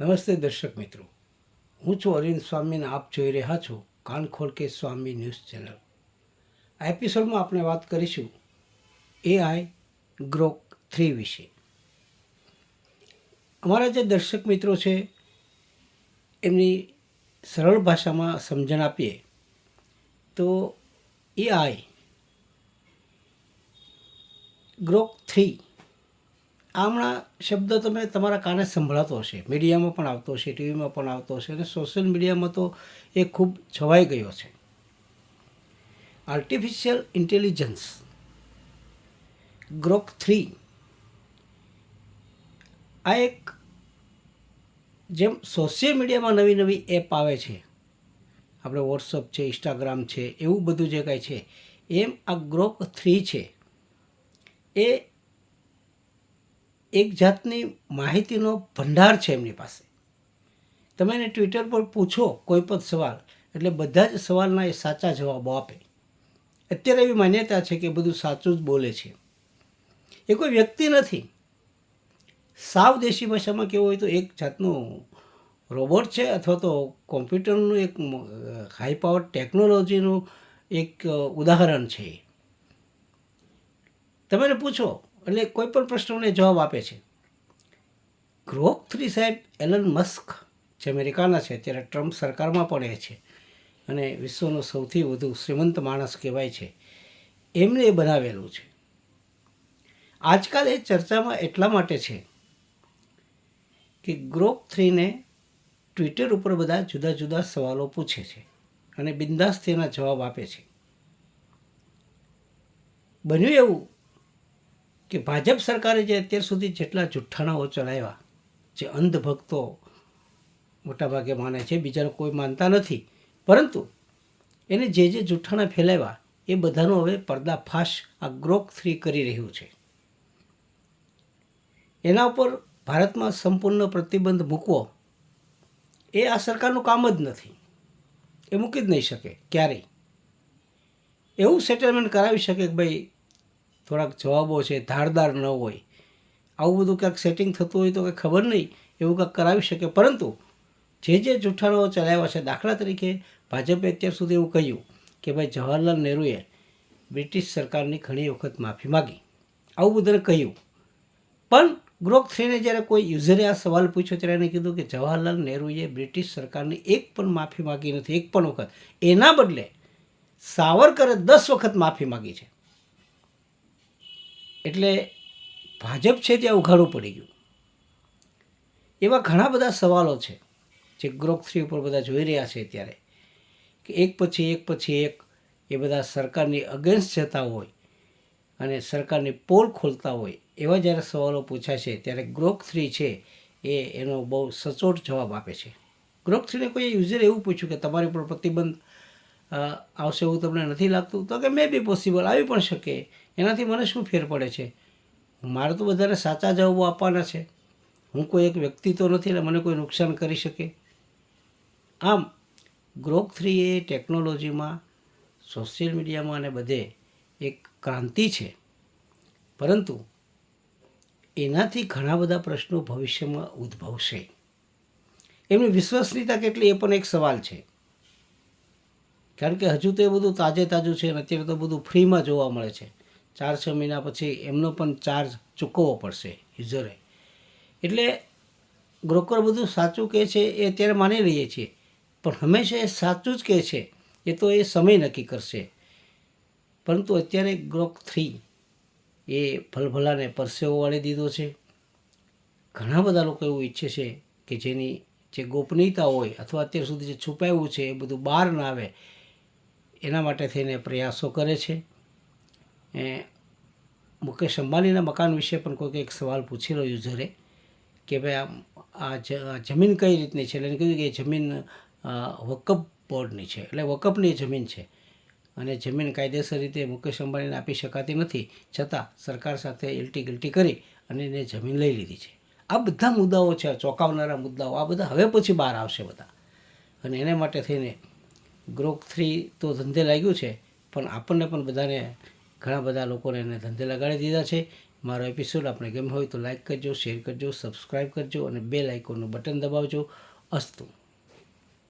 નમસ્તે દર્શક મિત્રો. હું છું અરવિંદ સ્વામીને આપ જોઈ રહ્યા છો કાન ખોલ કે સ્વામી ન્યૂઝ ચેનલ. આ એપિસોડમાં આપણે વાત કરીશું એઆઈ ગ્રોક થ્રી વિશે. અમારા જે દર્શક મિત્રો છે, એમની સરળ ભાષામાં સમજણ આપીએ, તો એઆઈ ગ્રોક થ્રી આ હમણાં શબ્દ તમે તમારા કાને સંભળાતો હશે. મીડિયામાં પણ આવતો હશે, ટીવીમાં પણ આવતો હશે અને સોશિયલ મીડિયામાં તો એ ખૂબ છવાઈ ગયો છે. આર્ટિફિશિયલ ઇન્ટેલિજન્સ ગ્રોક થ્રી આ એક જેમ સોશિયલ મીડિયામાં નવી નવી એપ આવે છે, આપણે વોટ્સઅપ છે ઇન્સ્ટાગ્રામ છે, એવું બધું જે કાંઈ છે, એમ આ ગ્રોક થ્રી છે, એ એક જાતની માહિતીનો ભંડાર છે એમની પાસે. તમે એને ટ્વિટર પર પૂછો કોઈ પણ સવાલ, એટલે બધા જ સવાલના એ સાચા જવાબો આપે. અત્યારે એવી માન્યતા છે કે બધું સાચું જ બોલે છે. એ કોઈ વ્યક્તિ નથી. સાવ દેશી ભાષામાં કેવું હોય તો એક જાતનું રોબોટ છે અથવા તો કોમ્પ્યુટરનું એક હાઈ પાવર ટેકનોલોજીનું એક ઉદાહરણ છે. તમે પૂછો એટલે કોઈ પણ પ્રશ્નોને જવાબ આપે છે. ગ્રોક થ્રી સાહેબ એલન મસ્ક, જે અમેરિકાના છે અત્યારે ટ્રમ્પ સરકારમાં પણ એ છે અને વિશ્વનો સૌથી વધુ શ્રીમંત માણસ કહેવાય છે. એમને એ બનાવેલું છે. આજકાલ એ ચર્ચામાં એટલા માટે છે કે ગ્રોક થ્રીને ટ્વિટર ઉપર બધા જુદા જુદા સવાલો પૂછે છે અને બિંદાસ તેના જવાબ આપે છે. બન્યું એવું કે ભાજપ સરકારે જે અત્યાર સુધી જેટલા જુઠ્ઠાણાઓ ચલાવ્યા, જે અંધભક્તો મોટાભાગે માને છે, બીજાને કોઈ માનતા નથી, પરંતુ એને જે જે જુઠ્ઠાણા ફેલાવ્યા, એ બધાનો હવે પર્દાફાશ આ ગ્રોક થ્રી કરી રહ્યું છે. એના ઉપર ભારતમાં સંપૂર્ણ પ્રતિબંધ મૂકવો, એ આ સરકારનું કામ જ નથી. એ મૂકી જ નહીં શકે ક્યારેય. એવું સેટલમેન્ટ કરાવી શકે કે ભાઈ થોડાક જવાબો છે, ધારદાર ન હોય. આવું બધું ક્યાંક સેટિંગ થતું હોય તો કંઈ ખબર નહીં, એવું કાંઈક કરાવી શકે. પરંતુ જે જે જૂઠાણો ચલાવ્યા છે, દાખલા તરીકે ભાજપે અત્યાર સુધી એવું કહ્યું કે ભાઈ જવાહરલાલ નહેરુએ બ્રિટિશ સરકારની ઘણી વખત માફી માગી. આવું બધાને કહ્યું. પણ ગ્રોક થ્રીને જ્યારે કોઈ યુઝરે આ સવાલ પૂછ્યો ત્યારે એને કીધું કે જવાહરલાલ નહેરુએ બ્રિટિશ સરકારની એક પણ માફી માગી નથી, એક પણ વખત. એના બદલે સાવરકરે દસ વખત માફી માગી છે. એટલે ભાજપ છે ત્યાં ઉઘાડું પડી ગયું. એવા ઘણા બધા સવાલો છે જે ગ્રોક થ્રી ઉપર બધા જોઈ રહ્યા છે ત્યારે કે એક પછી એક પછી એક એ બધા સરકારની અગેન્સ્ટ જતા હોય અને સરકારની પોલ ખોલતા હોય એવા જ્યારે સવાલો પૂછાય છે ત્યારે ગ્રોક થ્રી છે એ એનો બહુ સચોટ જવાબ આપે છે. ગ્રોક થ્રીને કોઈ યુઝરે એવું પૂછ્યું કે તમારી પર પ્રતિબંધ આવશે એવું તમને નથી લાગતું? તો કે મે બી પોસિબલ આવી પણ શકે. એનાથી મને શું ફેર પડે છે? મારે તો બધાને સાચા જવાબો આપવાના છે. હું કોઈ એક વ્યક્તિ તો નથી, એટલે મને કોઈ નુકસાન કરી શકે. આમ ગ્રોક થ્રી એ ટેકનોલોજીમાં સોશિયલ મીડિયામાં અને બધે એક ક્રાંતિ છે. પરંતુ, એનાથી ઘણા બધા પ્રશ્નો ભવિષ્યમાં ઉદ્ભવશે. એમની વિશ્વસનીયતા કેટલી એ પણ એક સવાલ છે. કારણ કે હજુ તો એ બધું તાજે તાજું છે અને અત્યારે તો બધું ફ્રીમાં જોવા મળે છે. ચાર છ મહિના પછી એમનો પણ ચાર્જ ચૂકવવો પડશે યુઝરે એટલે બ્રોકર બધું સાચું કહે છે એ અત્યારે માની લઈએ છીએ. પણ હંમેશા એ સાચું જ કહે છે, એ તો એ સમય નક્કી કરશે. પરંતુ અત્યારે ગ્રોક થ્રી એ ભલભલાને પરસેવો વાળી દીધો છે. ઘણા બધા લોકો એવું ઈચ્છે છે કે જેની જે ગોપનીયતા હોય અથવા અત્યાર સુધી જે છુપાયું છે એ બધું બહાર ના આવે એના માટે થઈને પ્રયાસો કરે છે. એ મુકેશ અંબાણીના મકાન વિશે પણ કોઈક એક સવાલ પૂછેલો યુઝરે કે ભાઈ આ જમીન કઈ રીતની છે? એટલે કીધું કે જમીન વકફ બોર્ડની છે. એટલે વકફની જમીન છે. અને જમીન કાયદેસર રીતે મુકેશ અંબાણીને આપી શકાતી નથી. છતાં સરકાર સાથે ઇલટી ગિલ્ટી કરી અને એને જમીન લઈ લીધી છે. આ બધા મુદ્દાઓ છે ચોંકાવનારા મુદ્દાઓ, આ બધા હવે પછી બહાર આવશે બધા. અને એને માટે થઈને ગ્રોક થ્રી તો ધંધે લાગ્યું છે, પણ આપણને પણ બધાને ઘણા બધા લોકોને એને ધંધે લગાડી દીધા છે. મારો એપિસોડ આપણે ગમ્યો હોય તો લાઇક કરજો શેર કરજો સબસ્ક્રાઈબ કરજો અને બે લાઇકોનું બટન દબાવજો. અસ્તુ.